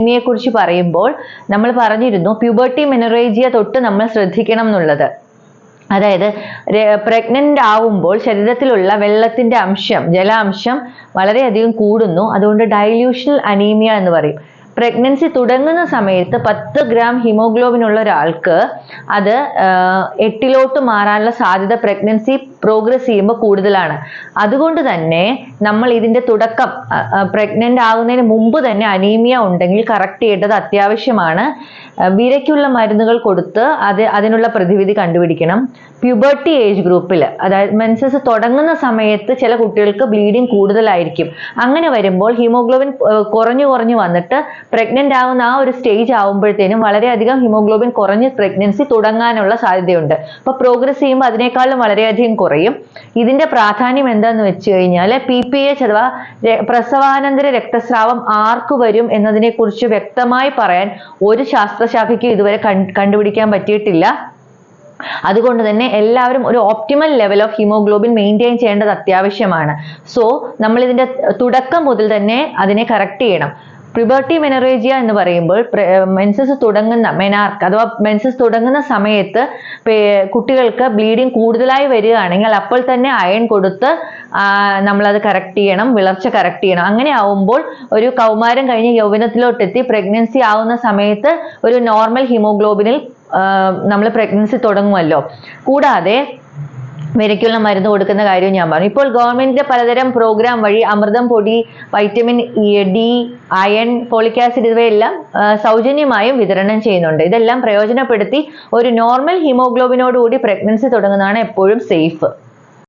അനീമിയെ കുറിച്ച് പറയുമ്പോൾ നമ്മൾ പറഞ്ഞിരുന്നു പ്യൂബർട്ടി മെനറേജിയ തൊട്ട് നമ്മൾ ശ്രദ്ധിക്കണം എന്നുള്ളത്. അതായത് പ്രഗ്നന്റ് ആവുമ്പോൾ ശരീരത്തിലുള്ള വെള്ളത്തിന്റെ അംശം ജലാംശം വളരെയധികം കൂടുന്നു. അതുകൊണ്ട് ഡൈല്യൂഷണൽ അനീമിയ എന്ന് പറയും. പ്രഗ്നൻസി തുടങ്ങുന്ന സമയത്ത് പത്ത് ഗ്രാം ഹിമോഗ്ലോബിൻ ഉള്ള ഒരാൾക്ക് അത് എട്ടിലോട്ട് മാറാനുള്ള സാധ്യത പ്രഗ്നൻസി പ്രോഗ്രസ് ചെയ്യുമ്പോൾ കൂടുതലാണ്. അതുകൊണ്ട് തന്നെ നമ്മൾ ഇതിന്റെ തുടക്കം പ്രഗ്നന്റ് ആകുന്നതിന് മുമ്പ് തന്നെ അനീമിയ ഉണ്ടെങ്കിൽ കറക്റ്റ് ചെയ്യേണ്ടത് അത്യാവശ്യമാണ്. വിരയ്ക്കുള്ള മരുന്നുകൾ കൊടുത്ത് അത് അതിനുള്ള പ്രതിവിധി കണ്ടുപിടിക്കണം. പ്യൂബർട്ടി ഏജ് ഗ്രൂപ്പിൽ അതായത് മെൻസസ് തുടങ്ങുന്ന സമയത്ത് ചില കുട്ടികൾക്ക് ബ്ലീഡിങ് കൂടുതലായിരിക്കും. അങ്ങനെ വരുമ്പോൾ ഹീമോഗ്ലോബിൻ കുറഞ്ഞു കുറഞ്ഞു വന്നിട്ട് പ്രഗ്നന്റ് ആവുന്ന ആ ഒരു സ്റ്റേജ് ആവുമ്പോഴത്തേനും വളരെയധികം ഹിമോഗ്ലോബിൻ കുറഞ്ഞ് പ്രഗ്നൻസി തുടങ്ങാനുള്ള സാധ്യതയുണ്ട്. അപ്പൊ പ്രോഗ്രസ് ചെയ്യുമ്പോൾ അതിനേക്കാളും വളരെയധികം കുറയും. ഇതിന്റെ പ്രാധാന്യം എന്താന്ന് വെച്ച് കഴിഞ്ഞാൽ പി പി എച്ച് അഥവാ പ്രസവാനന്തര രക്തസ്രാവം ആർക്ക് വരും എന്നതിനെ കുറിച്ച് വ്യക്തമായി പറയാൻ ഒരു ശാസ്ത്രശാഖയ്ക്കും ഇതുവരെ കണ്ടുപിടിക്കാൻ പറ്റിയിട്ടില്ല. അതുകൊണ്ട് തന്നെ എല്ലാവരും ഒരു optimal level of haemoglobin maintain ചെയ്യേണ്ടത് അത്യാവശ്യമാണ്. സോ നമ്മൾ ഇതിന്റെ തുടക്കം മുതൽ തന്നെ അതിനെ കറക്റ്റ് ചെയ്യണം. പ്രിബർട്ടി മെനറേജിയ എന്ന് പറയുമ്പോൾ മെൻസസ് തുടങ്ങുന്ന മെനാർക്ക് അഥവാ മെൻസസ് തുടങ്ങുന്ന സമയത്ത് കുട്ടികൾക്ക് ബ്ലീഡിങ് കൂടുതലായി വരികയാണെങ്കിൽ അപ്പോൾ തന്നെ അയൺ കൊടുത്ത് നമ്മളത് കറക്റ്റ് ചെയ്യണം വിളർച്ച കറക്റ്റ് ചെയ്യണം. അങ്ങനെ ആവുമ്പോൾ ഒരു കൗമാരം കഴിഞ്ഞ് യൗവനത്തിലോട്ടെത്തി പ്രഗ്നൻസി ആവുന്ന സമയത്ത് ഒരു നോർമൽ ഹിമോഗ്ലോബിനിൽ നമ്മൾ പ്രഗ്നൻസി തുടങ്ങുമല്ലോ. കൂടാതെ വിരയ്ക്കുള്ള മരുന്ന് കൊടുക്കുന്ന കാര്യം ഞാൻ പറഞ്ഞു. ഇപ്പോൾ ഗവൺമെന്റിന്റെ പലതരം പ്രോഗ്രാം വഴി അമൃതം പൊടി vitamin D iron folic acid ഇവയെല്ലാം സൗജന്യമായും വിതരണം ചെയ്യുന്നുണ്ട്. ഇതെല്ലാം പ്രയോജനപ്പെടുത്തി ഒരു നോർമൽ ഹിമോഗ്ലോബിനോടുകൂടി പ്രഗ്നൻസി തുടങ്ങുന്നതാണ് എപ്പോഴും സേഫ്